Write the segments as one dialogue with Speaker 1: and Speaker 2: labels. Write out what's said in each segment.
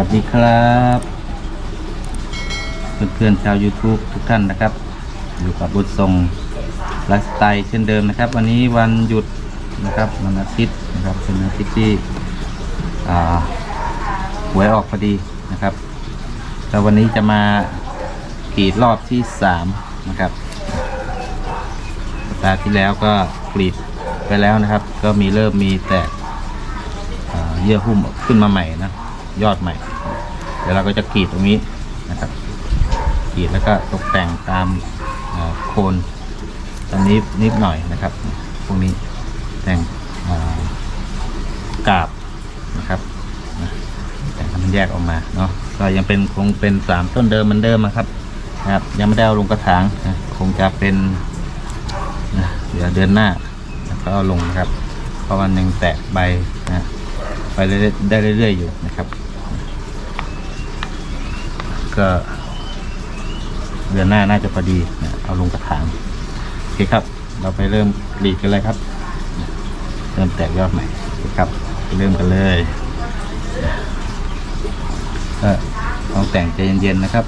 Speaker 1: วัสดีครับ เพื่อนๆชาว YouTube ทุกท่านนะครับ อยู่กับบุญทรงไลฟ์สไตล์เช่นเดิมนะครับ วันนี้วันหยุดนะครับวันอาทิตย์นะครับเป็นอาทิตย์ที่หวยออกพอดีนะครับแล้ววันนี้จะมากรีดรอบที่สามนะครับสัปดาห์ที่แล้วก็กรีดไปแล้วนะครับ ก็มีเริ่มมีแตกอ่เยื่อหุ้มขึ้นมาใหม่นะ ยอดใหม่ ดี๋ยวเราก็จะกรีดตรงนี้นะครับกรีดแล้วก็ตกแต่งตามโคนตรงนี้นิดหน่อยนะครับ พวกนี้แต่งอ่ากาบนะครับแต่งให้มันแยกออกมาเนาะก็ยังเป็นคงเป็นสามต้นเดิมเหมือนเดิมนะครับนะครับ ยังไม่ได้เอาลงกระถางนะคงจะเป็นนะเดี๋ยวเดือนหน้าก็เอาลงนะครับ เพราะมันยังแตกใบนะไปเรื่อยได้เรื่อยๆอยู่นะครับ ก็เดือนหน้าน่าจะพอดีนะเอาลงกระถางโอเคครับ เราไปเริ่มกรีดกันเลยครับ เริ่มแตกยอดใหม่คครับเริ่มกันเลยก็ต้องแต่งใจเย็นๆนะครับ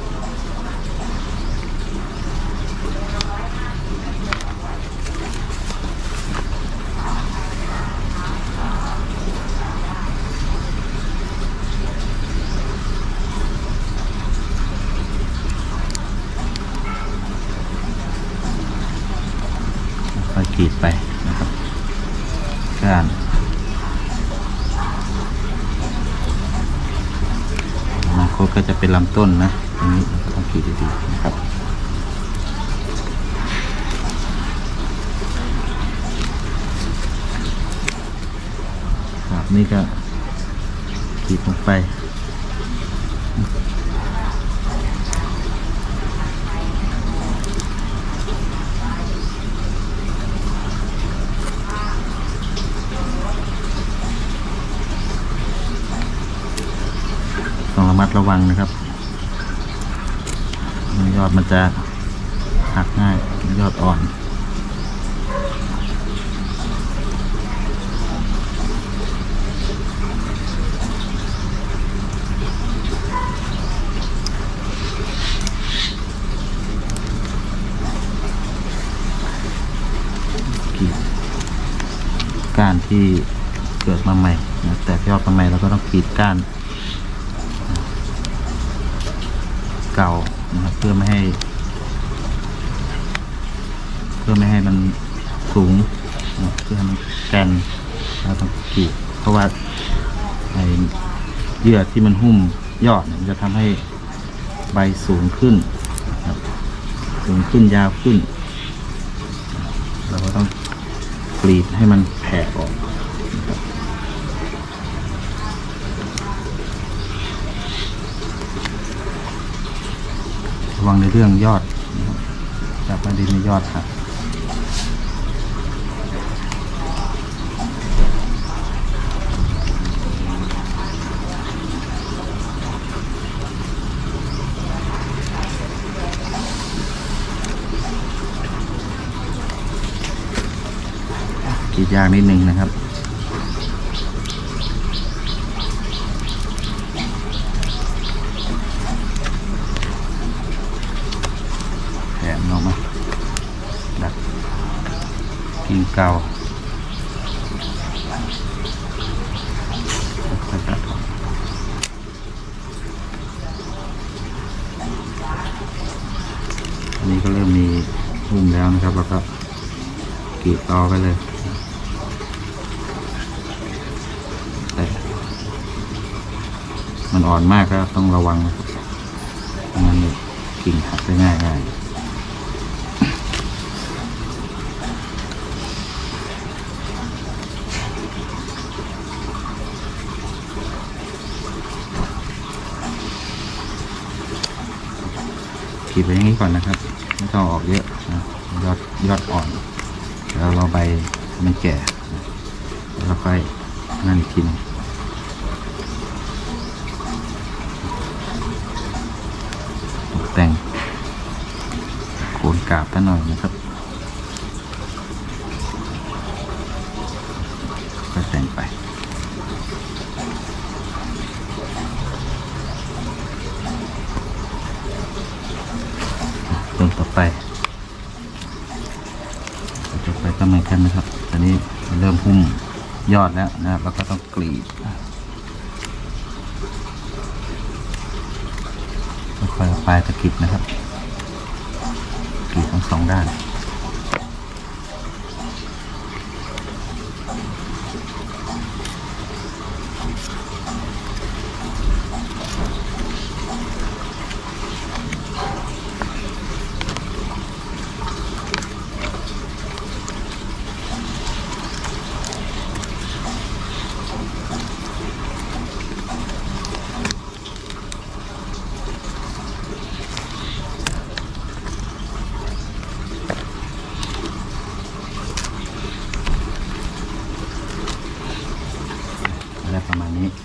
Speaker 1: ฉีดไปนะครับก้านอนาคตก็จะเป็นลำต้นนะตรงนี้ต้องกรีดดีๆนะครับครับนี่ก็กรีดลงไป ต้องระมัดระวังนะครับยอดมันจะหักง่ายยอดอ่อนก้านที่เกิดมาใหม่นะแต่ยอดมาใหม่เราก็ต้องกรีดก้าน เก่านะครับเพื่อไม่ให้ เพื่อไม่ให้มันสูงนะเพื่อให้มันแกนเราต้องกีดเพราะว่าไอ้เยื่อที่มันหุ้มยอดมันจะทำให้ใบสูงขึ้นนะสูงขึ้นยาวขึ้น เราก็ต้องกรีดให้มันแผ่ออกนะครับ ระวังในเรื่องยอดนะครับจับประเด็นในยอดครับกรีดยากนิดนึงนะครับ แถมออกมาดักกิ่ง เก่าอันนี้ก็เริ่มมีหุ้มแล้วนะครับ แล้วก็กรีดต่อไปเลยแต่มันอ่อนมากก็ต้องระวังนะครับงั้นกิ่งหักได้ง่ายง่าย ดไปอย่างนี้ก่อนนะครับไม่ต้องออกเยอะนะยอดยอดอ่อน แล้วเราใบมันแก่แล้วเราค่อยนั่นอีกทีนึงตกแต่งโคนกาบซะหน่อยนะครับค่อยแต่งไป ไปกระจกไปก็เหมือ นกันนะครับ ตอนนี้เริ่มหุ้มยอดแล้วนะครับแล้วก็ต้องกรีดค่อยๆปลายตะกิบนะครับกรีดทั้งสองด้าน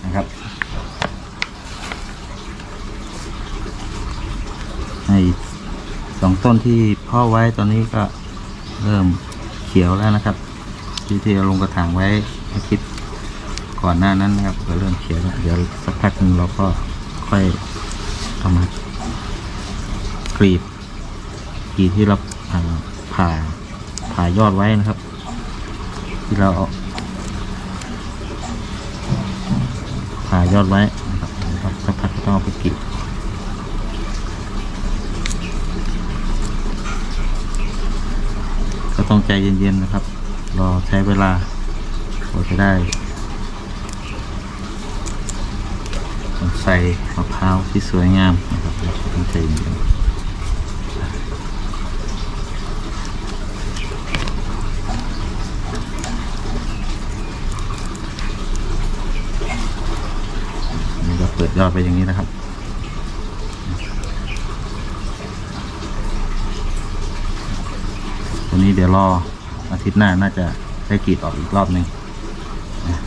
Speaker 1: นะครับในสองต้นที่พ่อไว้ตอนนี้ก็เริ่มเขียวแล้วนะครับที่ที่เราลงกระถางไว้อาทิตย์ก่อนหน้านั้นนะครับก็เริ่มเขียวแล้วเดี๋ยวสักพักหนึงเราก็ค่อยเอามากรีดกรีดที่เราอ่าผ่าผ่ายอดไว้นะครับ ที่เราเอา ผ่า ยอดไว้นะครับแล้วก็สักพักก็ต้องเอาไปกรีดก็ต้องใจเย็นๆนะครับ รอใช้เวลากว่าจะได้ใส่มะพร้าวที่สวยงามนะครับเราต้องใจเย็นๆ ปิดยอดไปอย่างนี้นะครับ ตัวนี้เดี๋ยวรออาทิตย์หน้าน่าจะได้กรีดออกอีกรอบหนึ่งนะ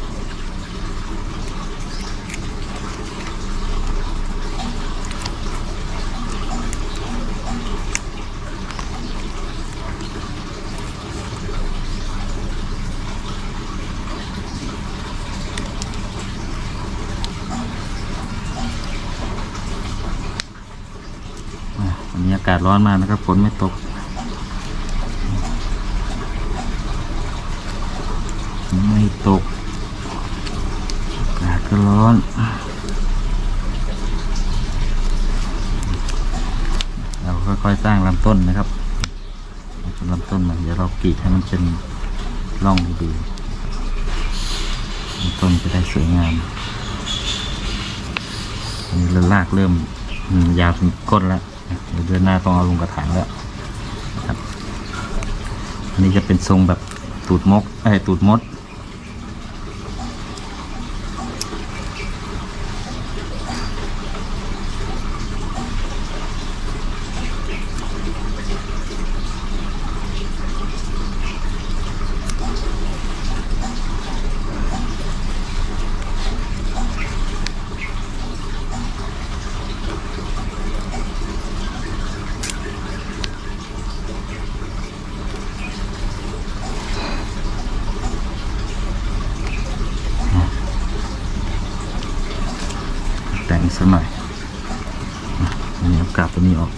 Speaker 1: อะวันนี้อากาศร้อนมากนะครับฝนไม่ตกไม่ตกอากาศก็ร้อนเราค่อยๆสร้างลำต้นนะครับเอาลำต้นมาเดี๋ยวเรากรีดให้มันเป็นร่องดีๆลำต้นจะได้สวยงามอันนี้เราลากเริ่มอืมยาวถึงก้นแล้ว เดี๋ยวเดือนหน้าต้องเอาลงกระถางแล้วครับ อันนี้จะเป็นทรงแบบตูดมกไอ้ตูดมด แต่งสักหน่อยอันนี้เอากาบตัวนี้ออก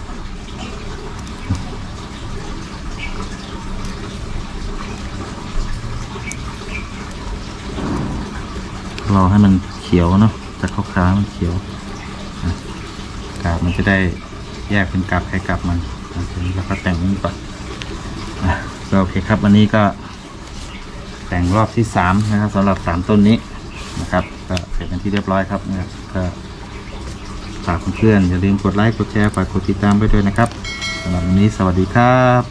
Speaker 1: รอให้มันเขียวเนาะจากขาวๆมันเขียวกาบมันจะได้แยกเป็นกาบใครกาบมันอะทีนี้เราก็แต่งนี้ก่อนอะก็โอเคครับวันนี้ก็แต่งรอบที่สามนะครับสำหรับสามต้นนี้นะครับ ก็เสร็จเป็นที่เรียบร้อยครับนะครับก็ ฝากเพื่อนๆอย่าลืมกดไลค์กดแชร์ฝากกดติดตามไปด้วยนะครับสำหรับวันนี้สวัสดีครับ